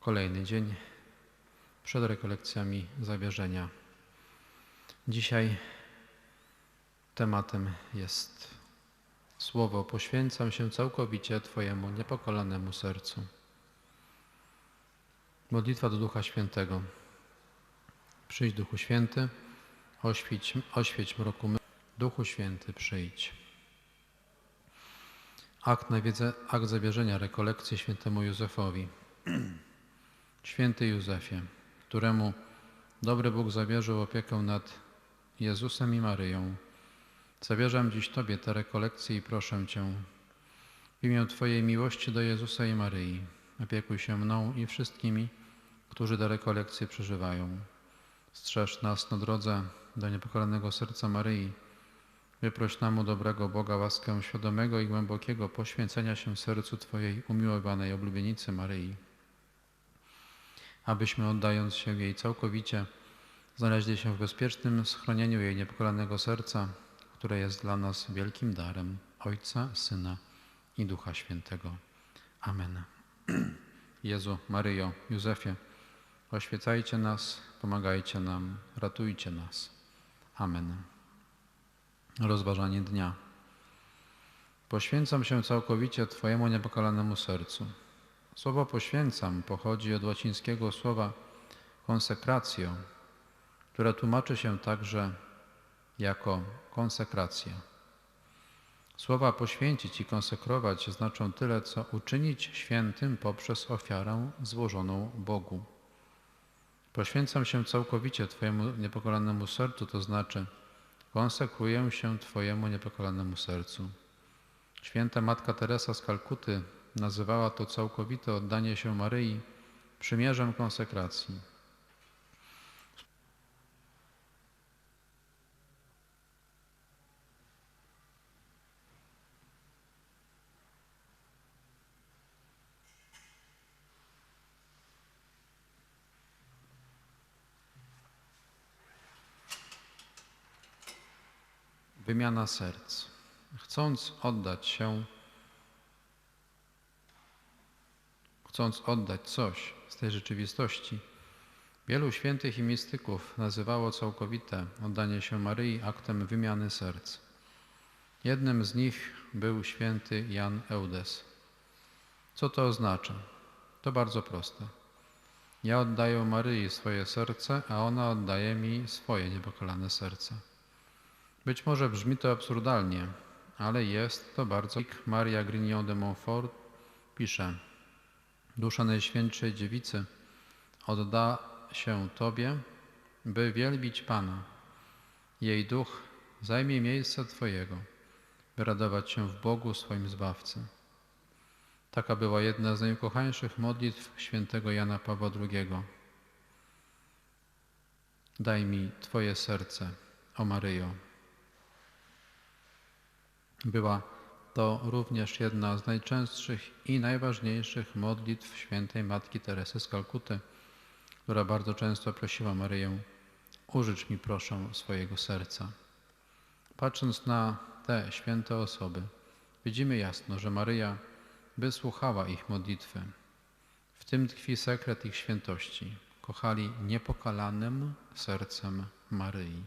Kolejny dzień przed rekolekcjami zawierzenia. Dzisiaj tematem jest słowo poświęcam się całkowicie Twojemu niepokolanemu sercu. Modlitwa do Ducha Świętego. Przyjdź Duchu Święty, oświeć, oświeć mroku my. Duchu Święty, przyjdź. Akt, nawiedze, akt zawierzenia rekolekcji świętemu Józefowi. Święty Józefie, któremu dobry Bóg zawierzył opiekę nad Jezusem i Maryją, zawierzam dziś Tobie te rekolekcje i proszę Cię, w imię Twojej miłości do Jezusa i Maryi, opiekuj się mną i wszystkimi, którzy te rekolekcje przeżywają. Strzeż nas na drodze do niepokalanego serca Maryi, Wyproś nam u dobrego Boga łaskę świadomego i głębokiego poświęcenia się sercu Twojej umiłowanej oblubienicy Maryi, abyśmy oddając się jej całkowicie, znaleźli się w bezpiecznym schronieniu jej niepokalanego serca, które jest dla nas wielkim darem Ojca, Syna i Ducha Świętego. Amen. Jezu, Maryjo, Józefie, oświecajcie nas, pomagajcie nam, ratujcie nas. Amen. Rozważanie dnia. Poświęcam się całkowicie Twojemu niepokalanemu sercu. Słowo poświęcam pochodzi od łacińskiego słowa konsekratio, które tłumaczy się także jako konsekracja. Słowa poświęcić i konsekrować znaczą tyle, co uczynić świętym poprzez ofiarę złożoną Bogu. Poświęcam się całkowicie Twojemu niepokalanemu sercu, to znaczy konsekruję się Twojemu niepokalanemu sercu. Święta Matka Teresa z Kalkuty nazywała to całkowite oddanie się Maryi przymierzem konsekracji. Wymiana serc. Chcąc oddać się, chcąc oddać coś z tej rzeczywistości, wielu świętych i mistyków nazywało całkowite oddanie się Maryi aktem wymiany serc. Jednym z nich był święty Jan Eudes. Co to oznacza? To bardzo proste. Ja oddaję Maryi swoje serce, a ona oddaje mi swoje niepokalane serce. Być może brzmi to absurdalnie, ale jest to bardzo. Maria Grignon de Montfort pisze: Dusza Najświętszej Dziewicy odda się Tobie, by wielbić Pana. Jej duch zajmie miejsce Twojego, by radować się w Bogu swoim Zbawcy. Taka była jedna z najukochańszych modlitw świętego Jana Pawła II. Daj mi Twoje serce, o Maryjo. Była to również jedna z najczęstszych i najważniejszych modlitw świętej Matki Teresy z Kalkuty, która bardzo często prosiła Maryję, użycz mi proszę swojego serca. Patrząc na te święte osoby, widzimy jasno, że Maryja wysłuchała ich modlitwy. W tym tkwi sekret ich świętości. Kochali niepokalanym sercem Maryi.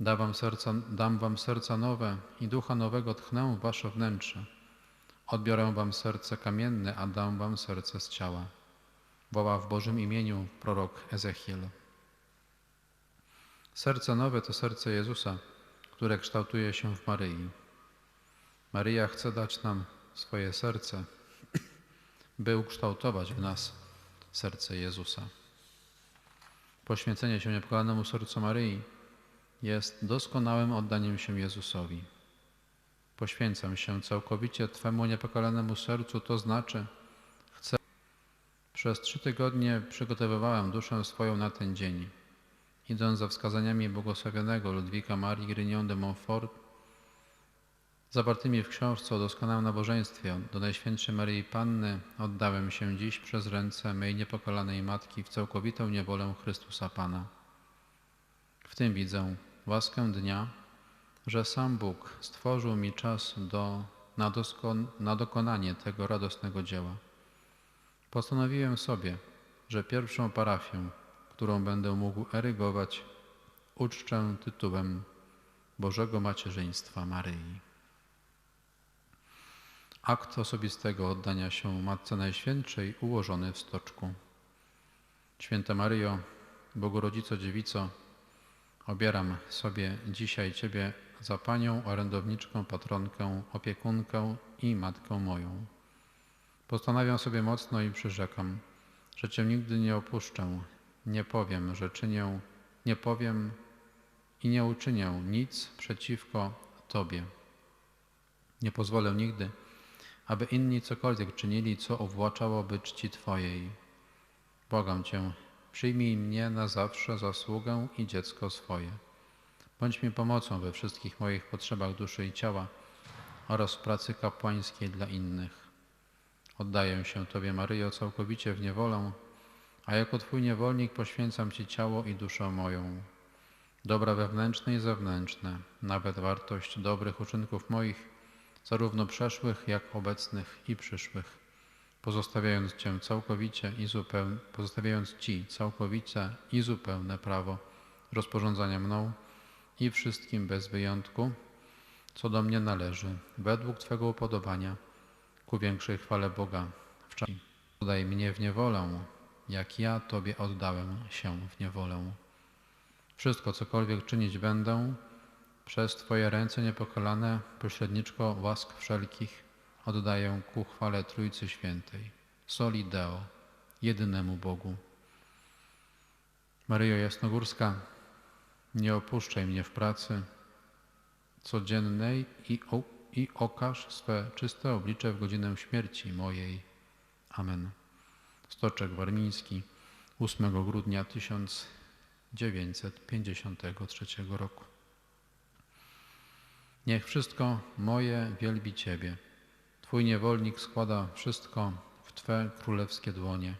Dam wam, serca, dam wam serca nowe i ducha nowego tchnę w wasze wnętrze. Odbiorę wam serce kamienne, a dam wam serce z ciała. Woła w Bożym imieniu prorok Ezechiel. Serce nowe to serce Jezusa, które kształtuje się w Maryi. Maryja chce dać nam swoje serce, by ukształtować w nas serce Jezusa. Poświęcenie się niepokolanemu sercu Maryi jest doskonałym oddaniem się Jezusowi. Poświęcam się całkowicie Twemu niepokalanemu sercu, to znaczy chcę. Przez trzy tygodnie przygotowywałem duszę swoją na ten dzień. Idąc za wskazaniami błogosławionego Ludwika Marii Grignon de Montfort, zawartymi w książce o doskonałym nabożeństwie do Najświętszej Maryi Panny, oddałem się dziś przez ręce mej niepokalanej Matki w całkowitą niewolę Chrystusa Pana. W tym widzę łaskę dnia, że sam Bóg stworzył mi czas do, na, na dokonanie tego radosnego dzieła. Postanowiłem sobie, że pierwszą parafię, którą będę mógł erygować, uczczę tytułem Bożego Macierzyństwa Maryi. Akt osobistego oddania się Matce Najświętszej ułożony w stoczku. Święta Maryjo, Bogorodzico Dziewico, obieram sobie dzisiaj Ciebie za Panią, orędowniczkę, patronkę, opiekunkę i Matkę moją. Postanawiam sobie mocno i przyrzekam, że Cię nigdy nie opuszczę, nie powiem, że czynię, nie powiem i nie uczynię nic przeciwko Tobie. Nie pozwolę nigdy, aby inni cokolwiek czynili, co uwłaczałoby czci Twojej. Błagam Cię, przyjmij mnie na zawsze za sługę i dziecko swoje. Bądź mi pomocą we wszystkich moich potrzebach duszy i ciała oraz w pracy kapłańskiej dla innych. Oddaję się Tobie, Maryjo, całkowicie w niewolę, a jako Twój niewolnik poświęcam Ci ciało i duszę moją. Dobra wewnętrzne i zewnętrzne, nawet wartość dobrych uczynków moich, zarówno przeszłych, jak obecnych i przyszłych, pozostawiając Cię całkowicie i zupełnie, pozostawiając Ci całkowicie i zupełne prawo rozporządzania mną i wszystkim bez wyjątku, co do mnie należy, według Twego upodobania, ku większej chwale Boga w czasie. Podaj mnie w niewolę, jak ja Tobie oddałem się w niewolę. Wszystko, cokolwiek czynić będę, przez Twoje ręce niepokalane, pośredniczko łask wszelkich, oddaję ku chwale Trójcy Świętej, soli Deo, jedynemu Bogu. Maryjo Jasnogórska, nie opuszczaj mnie w pracy codziennej i, o, i okaż swe czyste oblicze w godzinę śmierci mojej. Amen. Stoczek Warmiński, 8 grudnia 1953 roku. Niech wszystko moje wielbi Ciebie. Twój niewolnik składa wszystko w Twe królewskie dłonie.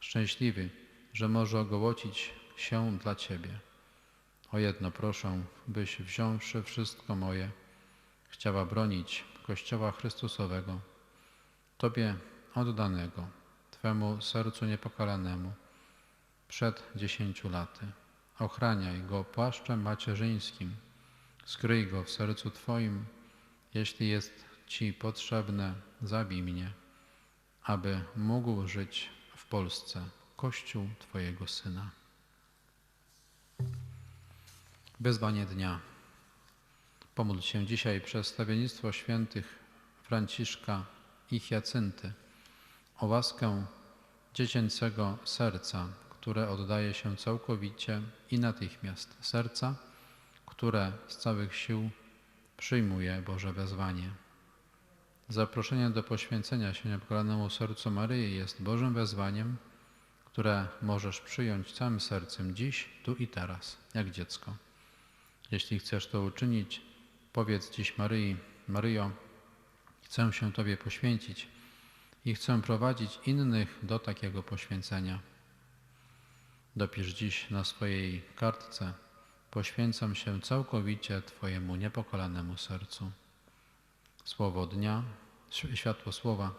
Szczęśliwy, że może ogołocić się dla Ciebie. O jedno proszę, byś wziąwszy wszystko moje, chciała bronić Kościoła Chrystusowego, Tobie oddanego, Twemu sercu niepokalanemu, przed dziesięciu laty. Ochraniaj go płaszczem macierzyńskim, skryj go w sercu Twoim, jeśli jest Ci potrzebne, zabij mnie, aby mógł żyć w Polsce Kościół Twojego Syna. Wezwanie dnia. Pomódl się dzisiaj przez stawiennictwo świętych Franciszka i Hiacynty o łaskę dziecięcego serca, które oddaje się całkowicie i natychmiast, serca, które z całych sił przyjmuje Boże wezwanie. Zaproszenie do poświęcenia się niepokalanemu sercu Maryi jest Bożym wezwaniem, które możesz przyjąć całym sercem dziś, tu i teraz, jak dziecko. Jeśli chcesz to uczynić, powiedz dziś Maryi, Maryjo, chcę się Tobie poświęcić i chcę prowadzić innych do takiego poświęcenia. Dopisz dziś na swojej kartce, poświęcam się całkowicie Twojemu niepokolanemu sercu. Słowo dnia, światło słowa.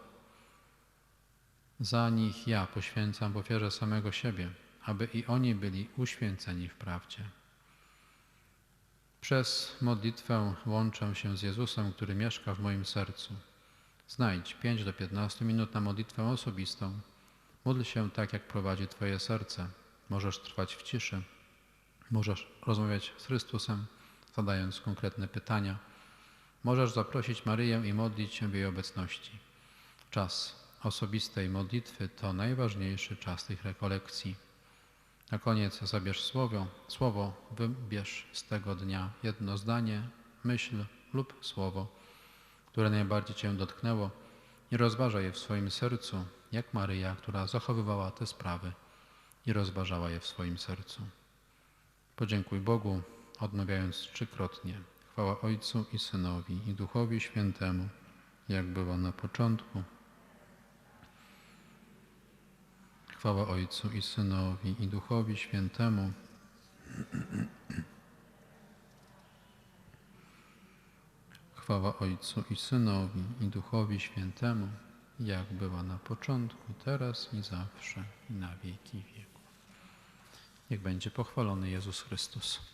Za nich ja poświęcam w ofierze samego siebie, aby i oni byli uświęceni w prawdzie. Przez modlitwę łączę się z Jezusem, który mieszka w moim sercu. Znajdź 5 do 15 minut na modlitwę osobistą. Módl się tak, jak prowadzi Twoje serce. Możesz trwać w ciszy. Możesz rozmawiać z Chrystusem, zadając konkretne pytania. Możesz zaprosić Maryję i modlić się w jej obecności. Czas osobistej modlitwy to najważniejszy czas tych rekolekcji. Na koniec zabierz słowo, słowo, wybierz z tego dnia jedno zdanie, myśl lub słowo, które najbardziej Cię dotknęło i rozważaj je w swoim sercu, jak Maryja, która zachowywała te sprawy i rozważała je w swoim sercu. Podziękuj Bogu, odmawiając trzykrotnie. Chwała Ojcu i Synowi i Duchowi Świętemu, jak było na początku, Chwała Ojcu i Synowi i Duchowi Świętemu. Chwała Ojcu i Synowi i Duchowi Świętemu, jak była na początku, teraz i zawsze, i na wieki wieków. Niech będzie pochwalony Jezus Chrystus.